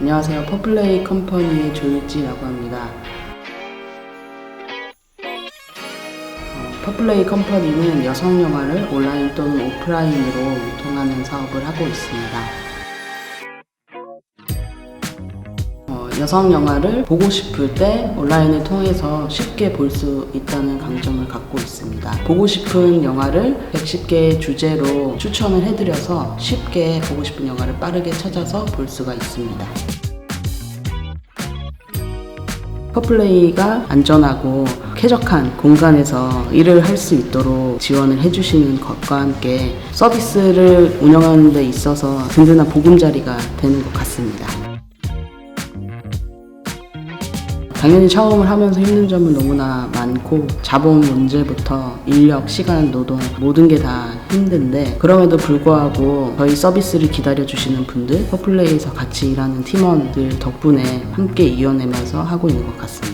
안녕하세요. 퍼플레이 컴퍼니의 조일지라고 합니다. 어, 퍼플레이 컴퍼니는 여성 영화를 온라인 또는 오프라인으로 유통하는 사업을 하고 있습니다. 여성 영화를 보고 싶을 때 온라인을 통해서 쉽게 볼 수 있다는 강점을 갖고 있습니다. 보고 싶은 영화를 110개의 주제로 추천을 해드려서 쉽게 보고 싶은 영화를 빠르게 찾아서 볼 수가 있습니다. 퍼플레이가 안전하고 쾌적한 공간에서 일을 할 수 있도록 지원을 해주시는 것과 함께 서비스를 운영하는 데 있어서 든든한 보금자리가 되는 것 같습니다. 당연히 처음을 하면서 힘든 점은 너무나 많고 자본 문제부터 인력, 시간, 노동 모든 게 다 힘든데 그럼에도 불구하고 저희 서비스를 기다려 주시는 분들 퍼플레이에서 같이 일하는 팀원들 덕분에 함께 이겨내면서 하고 있는 것 같습니다.